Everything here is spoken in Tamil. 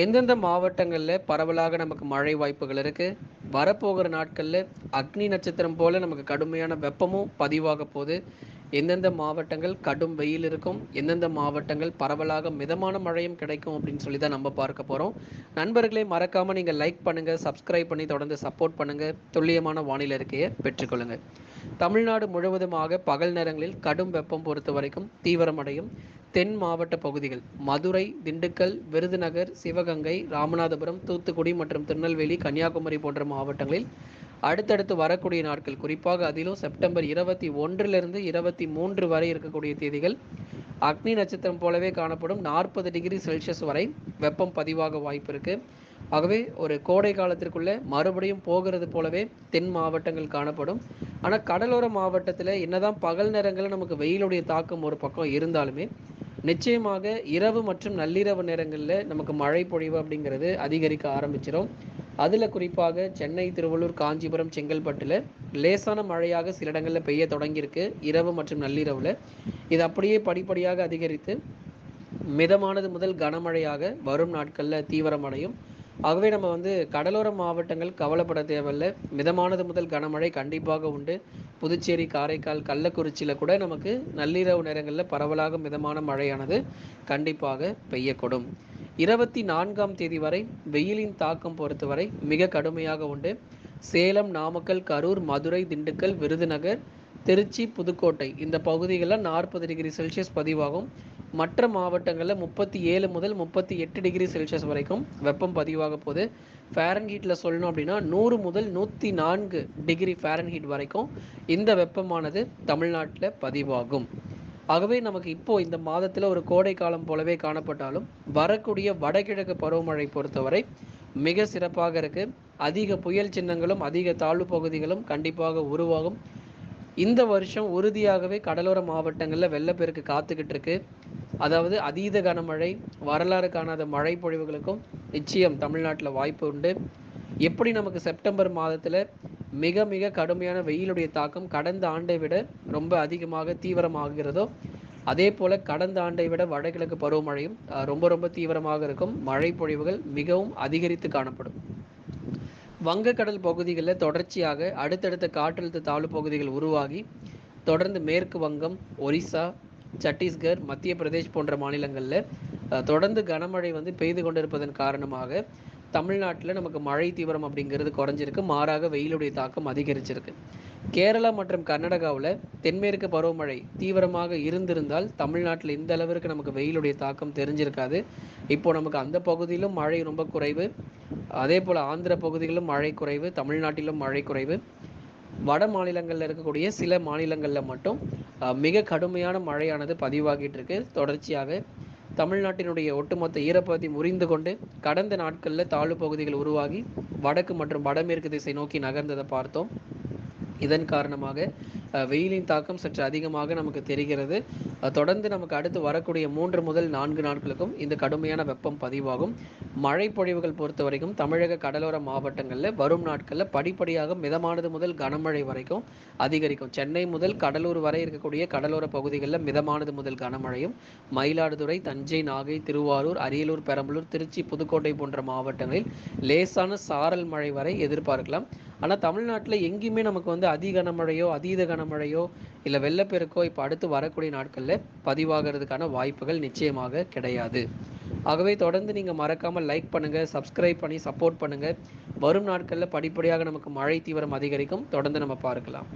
எந்தெந்த மாவட்டங்களில் பரவலாக நமக்கு மழை வாய்ப்புகள் இருக்குது வரப்போகிற நாட்களில் அக்னி நட்சத்திரம் போல் நமக்கு கடுமையான வெப்பமும் பதிவாக போகுது எந்தெந்த மாவட்டங்கள் கடும் வெயில் இருக்கும் எந்தெந்த மாவட்டங்கள் பரவலாக மிதமான மழையும் கிடைக்கும் அப்படின்னு சொல்லி தான் நம்ம பார்க்க போகிறோம் நண்பர்களே மறக்காமல் நீங்கள் லைக் பண்ணுங்கள் சப்ஸ்கிரைப் பண்ணி தொடர்ந்து சப்போர்ட் பண்ணுங்கள் துல்லியமான வானிலை இருக்கையை பெற்றுக்கொள்ளுங்கள் தமிழ்நாடு முழுவதுமாக பகல் நேரங்களில் கடும் வெப்பம் பொறுத்த வரைக்கும் தீவிரமடையும். தென் மாவட்ட பகுதிகள் மதுரை திண்டுக்கல் விருதுநகர் சிவகங்கை ராமநாதபுரம் தூத்துக்குடி மற்றும் திருநெல்வேலி கன்னியாகுமரி போன்ற மாவட்டங்களில் அடுத்தடுத்து வரக்கூடிய நாட்கள் குறிப்பாக அதிலும் செப்டம்பர் இருபத்தி ஒன்றிலிருந்து இருபத்தி மூன்று வரை இருக்கக்கூடிய தேதிகள். அக்னி நட்சத்திரம் போலவே காணப்படும் நாற்பது டிகிரி செல்சியஸ் வரை வெப்பம் பதிவாக வாய்ப்பு இருக்கு. ஆகவே ஒரு கோடை காலத்திற்குள்ளே மறுபடியும் போகிறது போலவே தென் மாவட்டங்கள் காணப்படும். ஆனால் கடலோர மாவட்டத்தில் என்னதான் பகல் நேரங்களில் நமக்கு வெயிலுடைய தாக்கம் ஒரு பக்கம் இருந்தாலுமே நிச்சயமாக இரவு மற்றும் நள்ளிரவு நேரங்களில் நமக்கு மழை பொழிவு அப்படிங்கிறது அதிகரிக்க ஆரம்பிச்சிடும் அதில் குறிப்பாக சென்னை திருவள்ளூர் காஞ்சிபுரம் செங்கல்பட்டில் லேசான மழையாக சில இடங்களில் பெய்ய தொடங்கியிருக்கு இரவு மற்றும் நள்ளிரவில். இது அப்படியே படிப்படியாக அதிகரித்து மிதமானது முதல் கனமழையாக வரும் நாட்களில் தீவிரமடையும். ஆகவே நம்ம வந்து கடலோர மாவட்டங்கள் கவலைப்பட தேவையில்லை. மிதமானது முதல் கனமழை கண்டிப்பாக உண்டு. புதுச்சேரி காரைக்கால் கள்ளக்குறிச்சியில் கூட நமக்கு நள்ளிரவு நேரங்களில் பரவலாக மிதமான மழையானது கண்டிப்பாக பெய்யக்கூடும். இருபத்தி நான்காம் தேதி வரை வெயிலின் தாக்கம் பொறுத்தவரை மிக கடுமையாக உண்டு. சேலம் நாமக்கல் கரூர் மதுரை திண்டுக்கல் விருதுநகர் திருச்சி புதுக்கோட்டை இந்த பகுதிகளில் நாற்பது டிகிரி செல்சியஸ் பதிவாகும். மற்ற மாவட்டங்களில் முப்பத்தி ஏழு முதல் முப்பத்தி எட்டு டிகிரி செல்சியஸ் வரைக்கும் வெப்பம் பதிவாக போகுது. ஃபேரன்ஹீட்டில் சொல்லணும் அப்படின்னா நூறு முதல் நூற்றி நான்கு டிகிரி ஃபேரன்ஹீட் வரைக்கும் இந்த வெப்பமானது தமிழ்நாட்டில் பதிவாகும். ஆகவே நமக்கு இப்போ இந்த மாதத்தில் ஒரு கோடை காலம் போலவே காணப்பட்டாலும் வரக்கூடிய வடகிழக்கு பருவமழை பொறுத்தவரை மிக சிறப்பாக இருக்கு. அதிக புயல் சின்னங்களும் அதிக தாழ்வு பகுதிகளும் கண்டிப்பாக உருவாகும். இந்த வருஷம் உறுதியாகவே கடலோர மாவட்டங்களில் வெள்ளப்பெருக்கு காத்துக்கிட்டு இருக்கு அதாவது அதீத கனமழை வரலாறு காணாத மழை பொழிவுகளுக்கும் நிச்சயம் தமிழ்நாட்டில் வாய்ப்பு உண்டு. எப்படி நமக்கு செப்டம்பர் மாதத்தில் மிக மிக கடுமையான வெயிலுடைய தாக்கம் கடந்த ஆண்டை விட ரொம்ப அதிகமாக தீவிரமாகிறதோ அதே போல் கடந்த ஆண்டை விட வடகிழக்கு பருவமழையும் ரொம்ப ரொம்ப தீவிரமாக இருக்கும். மழை பொழிவுகள் மிகவும் அதிகரித்து காணப்படும். வங்கக்கடல் பகுதிகளில் தொடர்ச்சியாக அடுத்தடுத்த காற்றழுத்த தாழ்வு பகுதிகள் உருவாகி தொடர்ந்து மேற்கு வங்கம் ஒரிசா சத்தீஸ்கர் மத்திய பிரதேஷ் போன்ற மாநிலங்களில் தொடர்ந்து கனமழை வந்து பெய்து கொண்டிருப்பதன் காரணமாக தமிழ்நாட்டில் நமக்கு மழை தீவிரம் அப்படிங்கிறது குறைஞ்சிருக்கு. மாறாக வெயிலுடைய தாக்கம் அதிகரிச்சிருக்கு. கேரளா மற்றும் கர்நாடகாவில் தென்மேற்கு பருவமழை தீவிரமாக இருந்திருந்தால் தமிழ்நாட்டில் இந்த அளவிற்கு நமக்கு வெயிலுடைய தாக்கம் தெரிஞ்சிருக்காது. இப்போ நமக்கு அந்த பகுதியிலும் மழை ரொம்ப குறைவு. அதே போல் ஆந்திர பகுதிகளிலும் மழை குறைவு தமிழ்நாட்டிலும் மழை குறைவு. வட மாநிலங்களில் இருக்கக்கூடிய சில மாநிலங்களில் மட்டும் மிக கடுமையான மழையானது பதிவாகிட்டு இருக்கு தொடர்ச்சியாக தமிழ்நாட்டினுடைய ஒட்டுமொத்த ஈரப்பதத்தை முறிந்து கொண்டு கடந்த நாட்களில் தாழ்வு பகுதிகள் உருவாகி வடக்கு மற்றும் வடமேற்கு திசை நோக்கி நகர்ந்ததை பார்த்தோம். இதன் காரணமாக வெயிலின் தாக்கம் சற்று அதிகமாக நமக்கு தெரிகிறது. தொடர்ந்து நமக்கு அடுத்து வரக்கூடிய மூன்று முதல் நான்கு நாட்களுக்கும் இந்த கடுமையான வெப்பம் பதிவாகும். மழை பொழிவுகள் பொறுத்த வரைக்கும் தமிழக கடலோர மாவட்டங்களில் வரும் நாட்களில் படிப்படியாக மிதமானது முதல் கனமழை வரைக்கும் அதிகரிக்கும். சென்னை முதல் கடலூர் வரை இருக்கக்கூடிய கடலோர பகுதிகளில் மிதமானது முதல் கனமழையும். மயிலாடுதுறை தஞ்சை நாகை திருவாரூர் அரியலூர் பெரம்பலூர் திருச்சி புதுக்கோட்டை போன்ற மாவட்டங்களில் லேசான சாரல் மழை வரை எதிர்பார்க்கலாம். ஆனால் தமிழ்நாட்டில் எங்கேயுமே நமக்கு வந்து அதி கனமழையோ அதீத கனமழையோ இல்லை வெள்ளப்பெருக்கோ இப்போ அடுத்து வரக்கூடிய நாட்களில் பதிவாகிறதுக்கான வாய்ப்புகள் நிச்சயமாக கிடையாது. ஆகவே தொடர்ந்து நீங்கள் மறக்காமல் லைக் பண்ணுங்கள் சப்ஸ்கிரைப் பண்ணி சப்போர்ட் பண்ணுங்கள் வரும் நாட்களில் படிப்படியாக நமக்கு மழை தீவிரம் அதிகரிக்கும். தொடர்ந்து நம்ம பார்க்கலாம்.